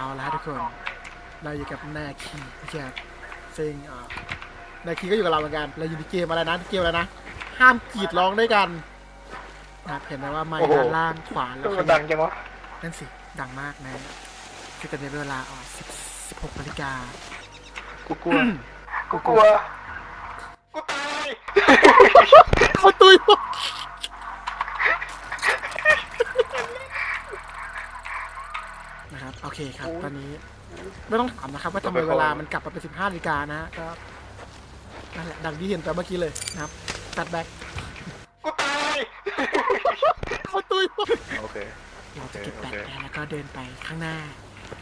เอาละทุกคนเราอยู่กับนาคีนะครับซึ่งอ่านาคีก็อยู่กับเราเหมือนกันเราอยู่ในเกมอะไรนะเกมอะไรนะห้ามกรีดร้องด้วยกันนะครับเห็นไหมว่าไม้โอ้โหด้านล่างขวาก็แล้วมันดังจังวะนั่นสิดังมากนะคือตอนนี้เป็นเวลาอ่าสิบสิบหกนาฬิกากูกลัวกูกลัวกูตายเขาตุยหมดนะ ครับโอเคครับตอนนี้ไม่ต้องถามนะครับว่าทำไมเวลามันกลับมาเป็นสิบห้านาฬิกานะฮะก็นั่นแหละดังที่เห็นแต่เมื่อกี้เลยนะครับตัดแบ็คกูตายเขาตุยหมดโอเคเราจะเก็บแบตโอเคนะแล้วก็เดินไปข้างหน้า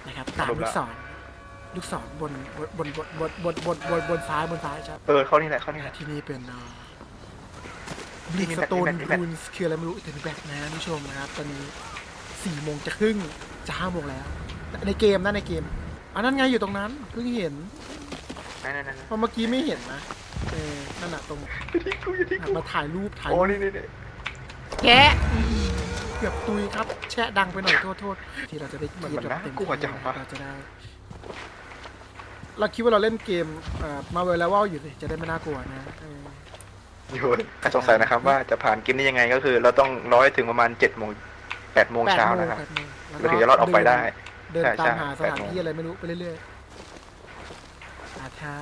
นะครับตามสรุปลูละกศรลูกศรบนบนบนบนบนบนบนบนซ้ายบนซ้ายครับเออเข้านี่แหละเข้านี่แหละที่นี่เป็นบมีลิกแบสตโตนมีแบตรูนคืออะไรไม่รู้ถึงแบตนะผู้ชมนะครับ ตอนนี้สี่โมงจะครึ่งจะห้าโมงแล้ว ในเกมนะในเกม อันนั้นไงอยู่ตรงนั้นเพิ่งเห็นนั่นนั่นนั่นเพราะเมื่อกี้ไม่เห็นนะเออนั่นน่ะตรงอย่าทิ้งกูอย่าทิ้งกูมาถ่ายรูปถ่ายโอ้รูปนี่นี่นี่แกะอืมเกือบตุยครับ แชะดังไปหน่อยโทษโทษที่เราจะได้กรีดแบบเต็มที่เราจะได้เราคิดว่าเราเล่นเกมมาเวลแล้วว่าอยู่สิจะได้ไม่น่ากลัวนะเอออยู่ใครสงสัยนะครับว่าจะผ่านเกมนี้ยังไงก็คือ เราต้องร้อยถึงประมาณเจ็ดโมงแปดโมงแปดเช้าโมงนะครับแปดโมงแล้วเราถึงจะรอดออกไปได้ เดินใช่ตามใช่หาสแปดถานโมงที่อะไรไม่รู้ไปเรื่อยๆอ่าถ้า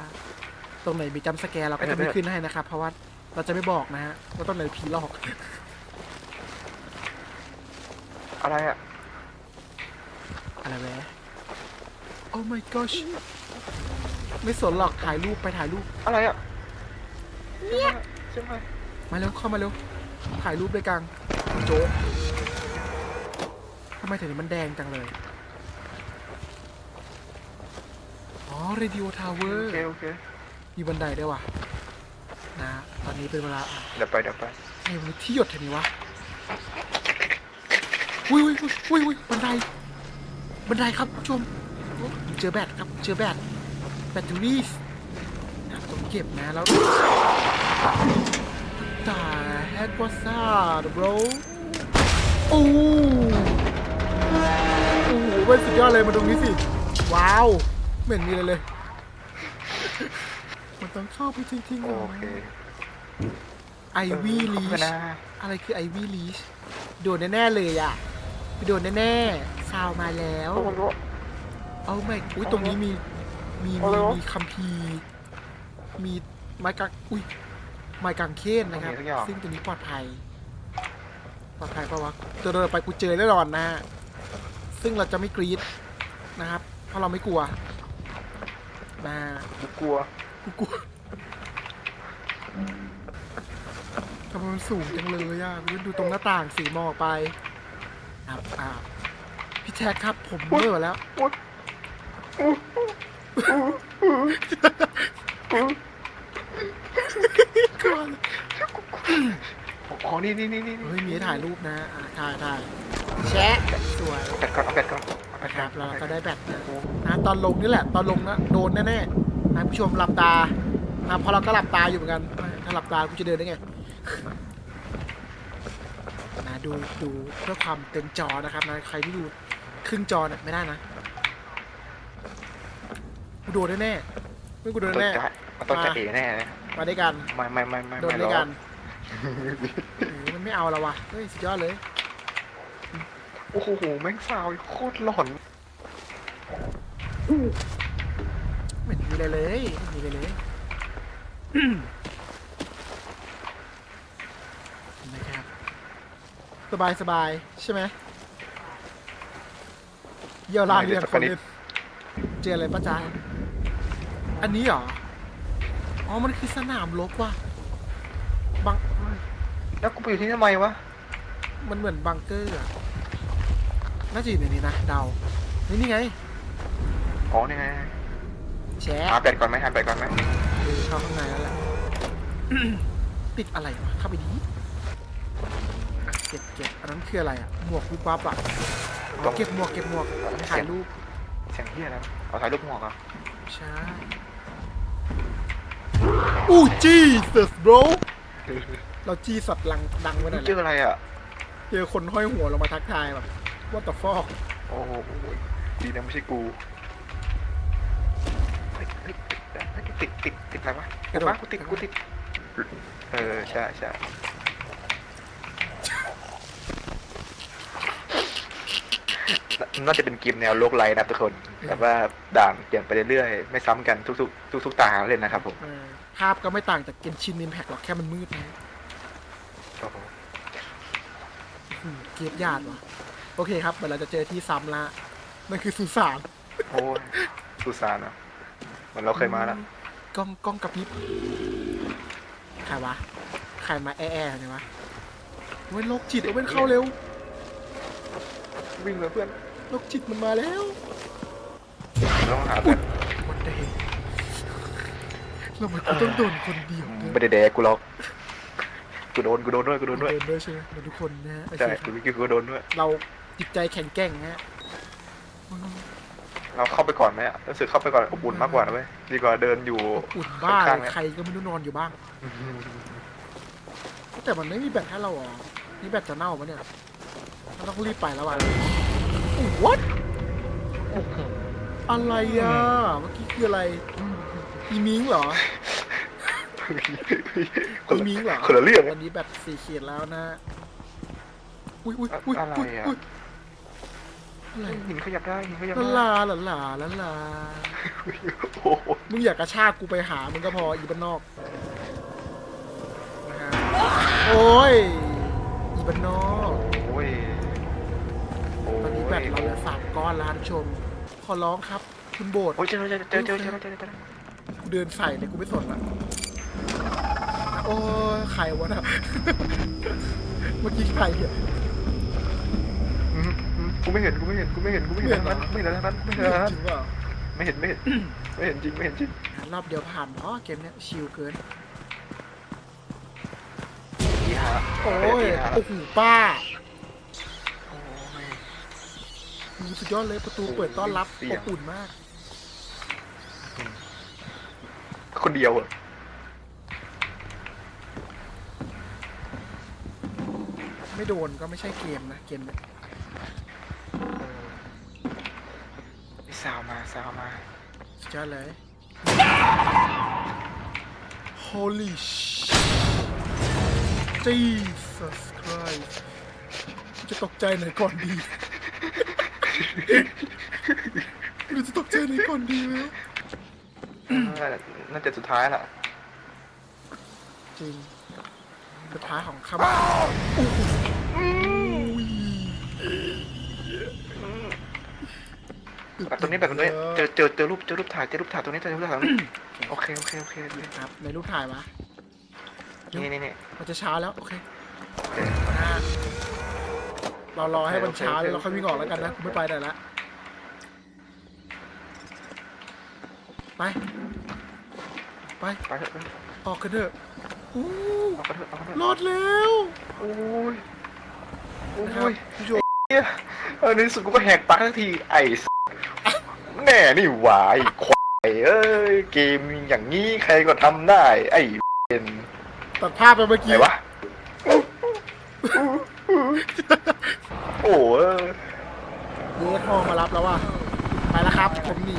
ตรงไหนมีจัมป์สแกร์เราก็จะไม่ขึ้นให้นะครับ เพราะว่าเราจะไม่บอกนะฮะว่าตรงไหนผีหลอกอะไรอะอะไรแวะ Oh my gosh ไม่สนหรอกถ่ายรูปไปถ่ายรูป อะไรอะเนี่ยใช่ไหมมาเร็วเข้ามาเร็วถ่ายรูปด้วยกันโจ๊กทำไมถึงมันแดงจังเลย อ๋อ Radio โอ Tower เคโอเคมีบันไดด้วยว่ะนะตอนนี้เป็นเวลาอะเดี๋ยวไปเดี๋ยวไปเฮ้ยมันที่หยดเท่านี้วะอุ้ยอุ้ยอุ้ยอุ้ยอุ้ยบันไดบันไดครับผู้ชมโอ้เจอแบตครับเจอแบตแบตเตอรี่นะต้องเก็บนะแล้วตาแฮกวาซาดบรโอ้โหโอ้โหเป็นสุดยอดเลยมาตรงนี้สิ ว้าว ไม่เห็นมีอะไรเลย มันต้องเข้าไปจริงๆเหรอโอเคไอวี่ลีเออขอบคุณชนะอะไรคือไอวี่ลีชโดนแน่ ๆ เลยอะไปโดนแน่ๆซาวมาแล้วโอ้โหเอาไม่อุ้ยตรงนี้มี มีเอามีเลยวะมีคัมภีร์มีไม้กางอุ้ยไม้กางเขนนะครับมีทุกอย่างซึ่งตัวนี้ปลอดภัย ปลอดภัยปะวะเดินๆไปกูเจอแน่นอนนะฮะ ซึ่งเราจะไม่กรีดนะครับ เพราะเราไม่กลัวนะกูกลัว กูกลัวทำไมมันสูงจังเลยอะคุณดูตรงหน้าต่างสีมองออกไปครับอ่าพี่แท็กครับ ผมเมื่อแล้วกลัวเลยอ๋อนี่นี่นี่นี่เฮ้ยมีให้ถ่ายรูปนะอ่าถ่ายถ่ายแชะสวยเอาแบตก่อนเอาแบตก่อนเอาแบตคก่อรันบแล้วเราก็ได้แบตนะนะตอนลงนี่แหละ ตอนลงนะโดนแน่ๆ นะผู้ชมหลับตานะเพราะเราก็หลับตาอยู่เหมือนกัน ถ้าหลับตากูจะเดินได้ไงนะดูดูเพื่อความเต็มจอนะครับนะใครที่ดูครึ่งจอเนี่ยไม่ได้นะกูโดนแน่ๆไม่กูโดนต้องแน่จะมันต้องจะเอแน่เลยๆมาด้วยกันไม่ไม่ไม่ไม่โดนไม่ด้วยหรกัอนโอ้โหมันไม่เอาแล้ววะเฮ้ยสุดยอดเลยโอ้โหแม่งสาวโคตรหลอน ไม่มีอะไรเลยไม่มีอะไรเลย นะครับ สบายสบายใช่ไหมเยี่ยวลานเรียนคนเล่นเจออะไรป้าจ๊ะอันนี้เหรอ อ๋อ มันคือสนามรบว่ะบังแล้วกูไปอยู่ที่นี่ทำไมวะ มันเหมือนบังเกอร์อะน่าจะอยู่ในนี้นะเดานี่นี่ไง อ๋อ นี่ไง แชะหาแบตก่อนไหมหาแบตก่อนไหมเออเข้าข้างในแล้วแหละ ติดอะไรวะเข้าไปดีเก็บเก็บอันนั้นคืออะไรอะหมวกวิบวับอะอ๋อเก็บหมวกเก็บหมวกถ่ายรูปเสียงเฮียนะเอาถ่ายรูปหมวกเหรอะใช่อู้จีสัส bro เราจีสัตว์ลังดังไปหน่อยแหเจอละอะไรอะ เจอคนห้อยหัวลงมาทักทายแบบ what the fuck โอ้โหดีนะไม่ใช่กู เฮ้ยเฮ้ยติดติดติดอะไรวะกระโดด วะกูติดกูติด เออใช่ใช่น่าจะเป็นเกมแนวโลกไลน์นะทุกคน แต่ว่าด่านเปลี่ยนไปเรื่อยๆ ไม่ซ้ำกันทุกๆ ทุกๆตาเลยนะครับผม เออภาพก็ไม่ต่างจากเกนชินนิมแพกหรอกแค่มันมืดนะโอ้โหอืมเกลียดญาติวะโอเคครับเดี๋ยวเราจะเจอที่ซ้ำละนั่นคือสุสานโอ้ยสุสานอะ มือนเราเคยมาแล้วกล้องกล้องกระพริบใครวะใครมาแอ่ๆเนี่ยวะเว้ยโรคจิตเอาเว้นเข้าเร็ววิ่งเลยเพื่อนโรคจิตมันมาแล้วต้องหาเพื่อนวันเดย์เราไม่ต้องโดนคนเดียวด้วยไม่ได้แดกกูหรอกกูโดนกูโดนด้วยกูโดนด้วยโดนด้วยใช่ไหมโดนทุกคนนะฮะโอเคใช่คกูรับวิกกี้กูก็โดนด้วยเราจิตใจแข็งแกร่งฮะ เราเข้าไปก่อนไหมอะรู้สึกเข้าไปก่อนอบอุ่นมากกว่านะเว้ยดีกว่าเดินอยู่ อุ่นบ้าข้างๆเนี่ย ใครก็ไม่รู้นอนอยู่บ้าง แต่มันไม่มีแบตให้เราเหรอนี่แบตจะเน่าปะเนี่ยเราต้องรีบไปแล้วอะวัดอะไรอะ เมื่อกี้คืออะไร อีมิงเหรอ คนอีละมิงเหรอคนละเรื่อง วันนี้แบตสี่ขีดแล้วนะ อุ้ยอุ้ยอุ้ยอะไรอุ้ยอะอุ้ย อนินขยับได้หินขยับได้ลาลาลาลาลามึงอยากกระชากกูไปหามึงก็พออีบ้านนอกนะฮะโอ้ยอีบ้านนอกโอ้ยตอนนี้แบบเราเหสามก้อนล้านชม ขอร้องครับ คุณโบสโอ้เเจอเจอเจอเจอเจอเจอกูเดินใส่เลยกูไม่สนละโอ้ยใครวะน่ะเมื่อกี้ใครเนี่ย กูไม่เห็นกูไม่เห็นกูไม่เห็นกูไม่เห็นทั้งนั้นไม่เห็นทั้งนั้นไม่เห็นทั้งนั้นจริงเปล่าไม่เห็นไม่เห็นไม่เห็นจริงไม่เห็นจริงรอบเดียวผ่านเพราะเกมเนี้ยชิลเกินที่หาโอ้ยที่หาโอ้โหป้าโอ้ยดูสุดยอดเลยประตูเปิดต้อนรับเสียองบอุ่นมาก คนเดียวอะไม่โดนก็ไม่ใช่เกมนะเกมเนี้ย สาวมาสาวมาสุดยอดเลย Holy sh Jesus Christ จะตกใจไหนก่อนดีไม่รู้จะตกใจไหนก่อนดีแล้วน่าจะสุดท้ายละจริงสุดท้ายของคำโอ้โหอุ้ย แบบตรงนี้แบบตรงนี้เจอเจอเจอรูปเจอรูปถ่ายเจอรูปถ่ายตรงนี้เจอรูปถ่ายตรงนี้โอเคโอเคโอเคโอเคครับในรูปถ่ายวะนี่นี่นี่มันจะเช้าแล้วโอเคโอเคนะเรารอให้มันเช้าแล้วเราค่อยวิ่งออกแล้วกันนะกูไม่ไปไหนละไปไปไปเถอะไปเถอะออกกันเถอะอู้เอาไปเถอะเอาไปเถอะรอดแล้วโอ้ยโอ้นะครับยผู้ชมเนี่ยเออในที่สุดกูก็แหกปากทันทีไอ้สัส แน่นี่หวายควายเอ้ยเกมอย่างนี้ใครก็ทำได้ ไอ้เป็นตัดภาพไปเมื่อไหนกี้วะ โอ้เออเยสฮอมารับแล้วว่ะไปแล้วครับ ผมหนี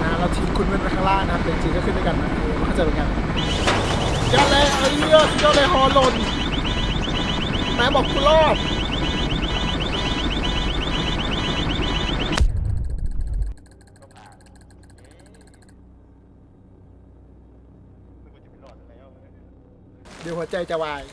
นะเราทิ้งคุณไว้ข้างล่างนะครับแต่จริงๆก็ขึ้นด้วยกันนะเออมันก็จะเป็นกันยอดเลยเอ้ยยอดยอดเลยฮอหล่นนายบอกกูรอด หัวใจจะวาย